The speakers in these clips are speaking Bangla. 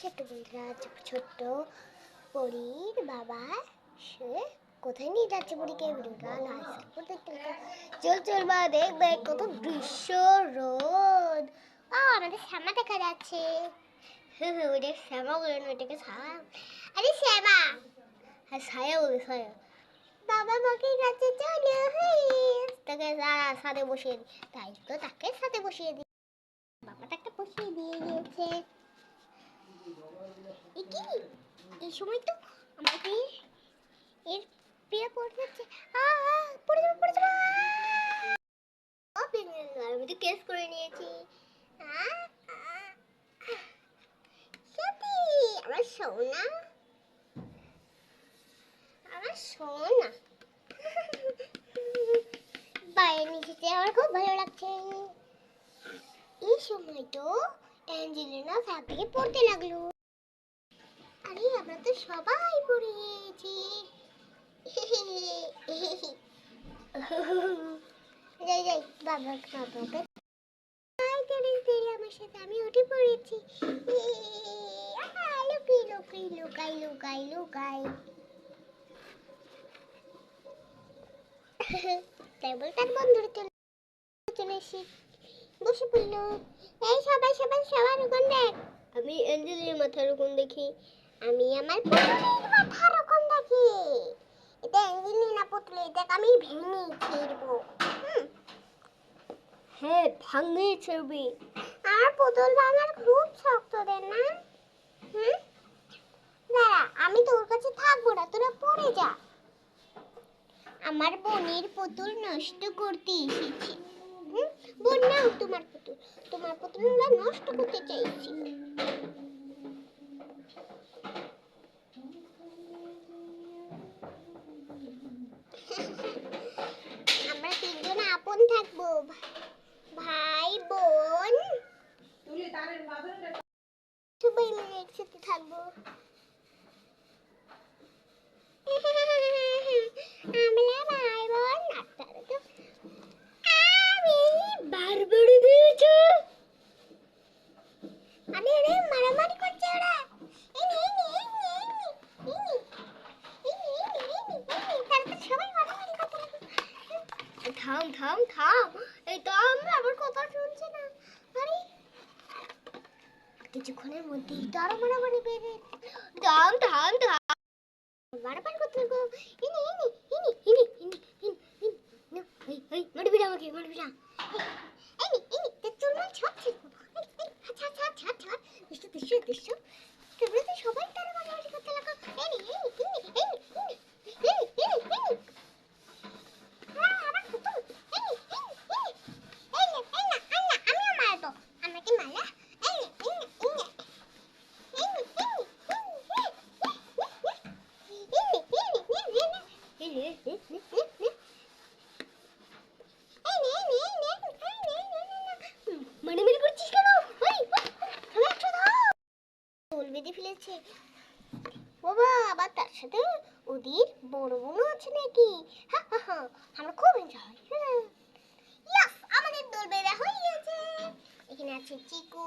ছোট্ট বন্ধুরা ছোট্ট পরীর বাবা সে কোথায় নিয়ে যাচ্ছে পরীকে ভিডিওটা না দেখতে চল চল মা দেখ দেখ কত দৃশ্য রোদ ও আমাদের শ্যামা দেখা যাচ্ছে। শ্যামা বলে ওইটাকে আরে শ্যামা হ্যাঁ ছায়া বলে ছায়া বাবা মাকে যাচ্ছে তাকে সাথে বসিয়ে দিই। তাই তো তাকে সাথে বসিয়ে দিই বাবা তাকে বসিয়ে দিয়ে গিয়েছে। এ কি? এই সময় তো আমাদের এর প্রিয় পড়ে যাচ্ছে। পড়ে যাব পড়ে যাব। আমি তো কেস করে নিয়েছি। সত্যি, আমার সোনা। আমার সোনা। বাইরে নিচেতে আমার খুব ভালো লাগছে। এই সময় তো অ্যাঞ্জেলিনা ফ্যাব থেকে পড়তে লাগল। আরে, আমরা তো সবাই পড়ে গিয়েছি যাই যাই, বাবা বাবাকে আমার সাথে আমি উঠে পড়েছি লুকাই লুকাই লুকাই লুকাই লুকাই। কেবল তার বন্ধুরা চলে চলে এসে বসে পড়ল। এই সবাই সবাই সবার দেখ। আমি অ্যাঞ্জেলির মাথার ওখান দেখি। আমি আমার মাথার দেখি। এটা পুতুল দেখ আমি ভেঙে ছিড়বো। হ্যাঁ ভাঙে ছিড়বি। আমার পুতুল ভাঙার খুব শখ তোদের না। হুম। দাঁড়া আমি তোর কাছে থাকব না তোরা পড়ে যা। আমার বোনের পুতুল নষ্ট করতে এসেছি? বোন তোমার পুতুল তোমার পুতুল আমরা নষ্ট করতে চাইছি। আমরা তিনজন আপন থাকব, ভাই, বোন। সবাই একসাথে থাকব। আমরা থাম থাম থাম। এই তো আমরা আবার কথা শুনছি না। আরে, কিছুক্ষণের মধ্যেই তো আরও মারামারি বেড়ে থাম থাম থাম। বারবার করতে বলব ইনি ইনি ইনি ইনি ইনি ইনি ইনি। ইনি ইনি ইনি ইনি ইনি ইনি ইনি ইনি চুল বেঁধে ফেলেছে। বাবা, আবার তার সাথে ওদের বড় বোনও আছে নাকি? আমরা খুব এনজয় ইয়াস, আমাদের দোল হয়ে গেছে। এখানে আছে চিকু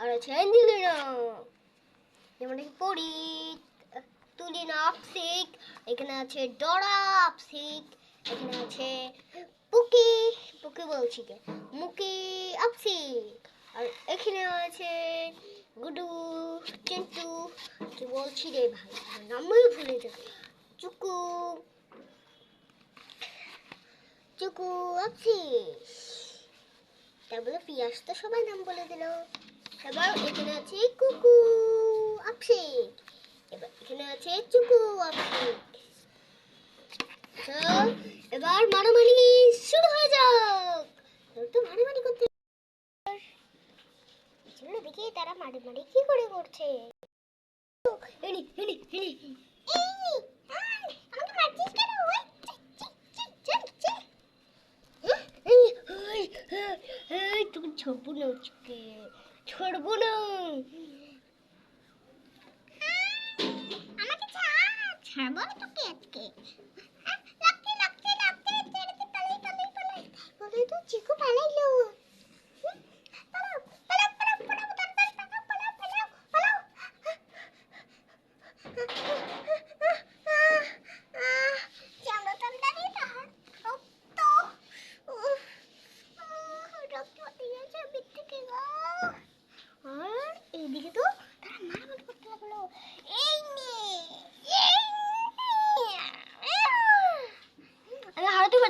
আর আছে এখানে আছে ডরা আপসিক এখানে আছে পুকি পুকি বলছি কে, মুকি আপসিক আর এখানে আছে গুডু চিন্টু কি বলছি রে ভাই? নামই ভুলে যা চুকু চুকু আপসিস তারপরে পিয়াস তো সবাই নাম বলে দিল। এবার এখানে আছে কুকু আপসিক এবার এখানে আছে চুকু আপসিক এবার মারামারি শুরু হয়ে যাক। তো মারামারি করতে জন্য দেখি তারা মারি মারি কি করে করছে? ছড়বো না।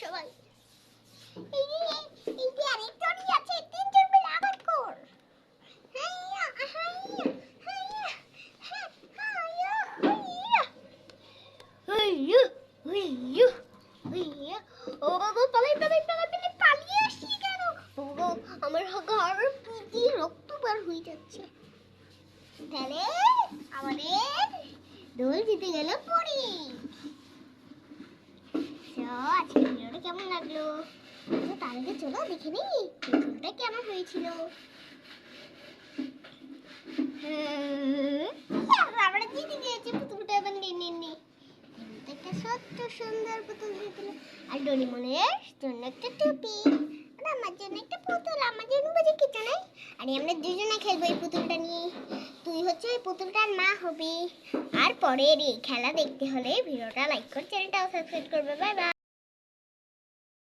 সবাই আমার ঘর দিয়ে রক্ত বার হয়ে যাচ্ছে। তাহলে আমাদের দোল জিতে গেল পরে কেমন লাগল পুতুলটা কেমন হয়েছিল হ্যাঁ, একটা আর টুপি একটা পুতুল আমরা দুজনে খেলব এই পুতুলটা নিয়ে তুই হচ্ছে ওই পুতুলটার মা হবি আর পরের এই খেলা দেখতে হলে ভিডিওটা লাইক করে চ্যানেলটাও সাবস্ক্রাইব করবে। Bye bye